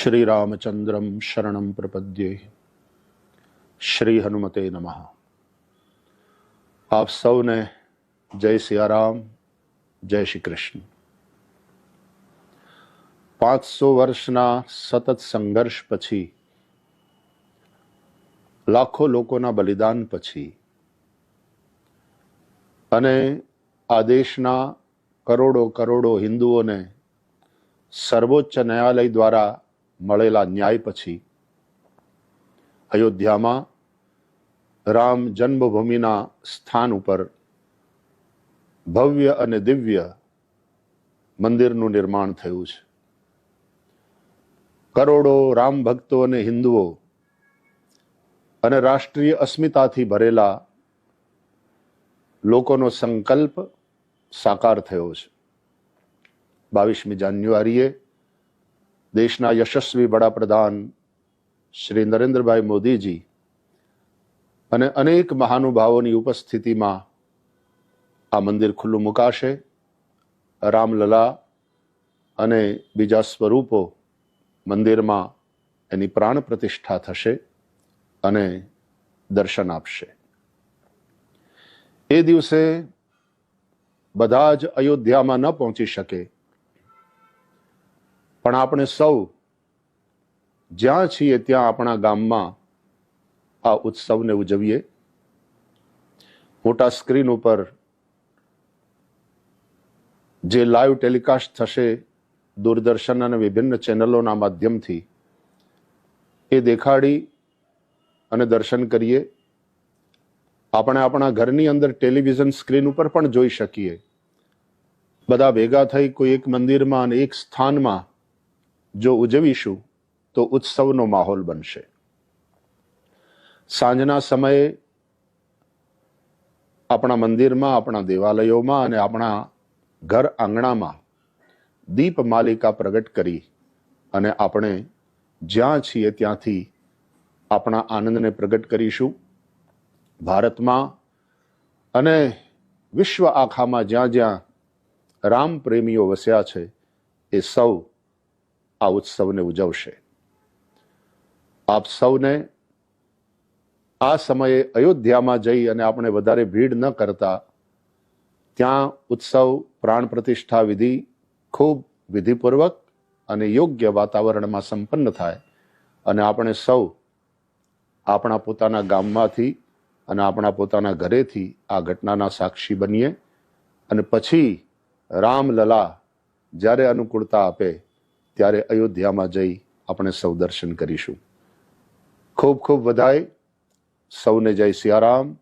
શ્રીરામચંદ્રમ શરણમ પ્રપદ્યે શ્રી હનુમતે નમઃ આપ સૌને જય સિયારામ જય શ્રી કૃષ્ણ પાંચસો વર્ષના સતત સંઘર્ષ પછી લાખો લોકોના બલિદાન પછી અને આ દેશના કરોડો કરોડો હિન્દુઓને સર્વોચ્ચ ન્યાયાલય દ્વારા મળેલા ન્યાય પછી અયોધ્યામાં રામ જન્મભૂમિના સ્થાન ઉપર ભવ્ય અને દિવ્ય મંદિરનું નિર્માણ થયું છે. કરોડો રામ ભક્તો અને હિન્દુઓ અને રાષ્ટ્રીય અસ્મિતાથી ભરેલા લોકોનો સંકલ્પ સાકાર થયો છે. બાવીસમી જાન્યુઆરીએ દેશના યશસ્વી વડાપ્રધાન શ્રી નરેન્દ્રભાઈ મોદીજી અને અનેક મહાનુભાવોની ઉપસ્થિતિમાં આ મંદિર ખુલ્લું મુકાશે. રામલલા અને બીજા સ્વરૂપો મંદિરમાં એની પ્રાણ પ્રતિષ્ઠા થશે અને દર્શન આપશે. એ દિવસે બધા જ અયોધ્યામાં ન પહોંચી શકે પણ આપણે સૌ જ્યાં છીએ ત્યાં આપણા ગામમાં આ ઉત્સવને ઉજવીએ. મોટા સ્ક્રીન ઉપર જે લાઈવ ટેલિકાસ્ટ થશે દૂરદર્શન અને વિભિન્ન ચેનલોના માધ્યમથી, એ દેખાડી અને દર્શન કરીએ. આપણે આપણા ઘરની અંદર ટેલિવિઝન સ્ક્રીન ઉપર પણ જોઈ શકીએ. બધા ભેગા થઈ કોઈ એક મંદિરમાં અને એક સ્થાનમાં જો ઉજવીશું, તો ઉત્સવનો માહોલ બનશે. સાંજના સમયે આપણા મંદિરમાં, આપણા દેવાલયોમાં અને આપણા ઘર આંગણામાં દીપ માલિકા પ્રગટ કરી અને આપણે જ્યાં છીએ ત્યાંથી આપણા આનંદને પ્રગટ કરીશું. ભારતમાં અને વિશ્વ આખામાં જ્યાં જ્યાં રામ પ્રેમીઓ વસ્યા છે, એ સૌ આ ઉત્સવને ઉજવશે. આપ સૌને આ સમયે અયોધ્યામાં જઈ અને આપણે વધારે ભીડ ન કરતા ત્યાં ઉત્સવ, પ્રાણ પ્રતિષ્ઠા વિધિ ખૂબ વિધિપૂર્વક અને યોગ્ય વાતાવરણમાં સંપન્ન થાય અને આપણે સૌ આપણા પોતાના ગામમાંથી અને આપણા પોતાના ઘરેથી આ ઘટનાના સાક્ષી બનીએ અને પછી રામલલા જ્યારે અનુકૂળતા આપે ત્યારે અયોધ્યામાં જઈ આપણે સૌ દર્શન કરીશું. ખૂબ ખૂબ વધાય સૌને જય સિયારામ.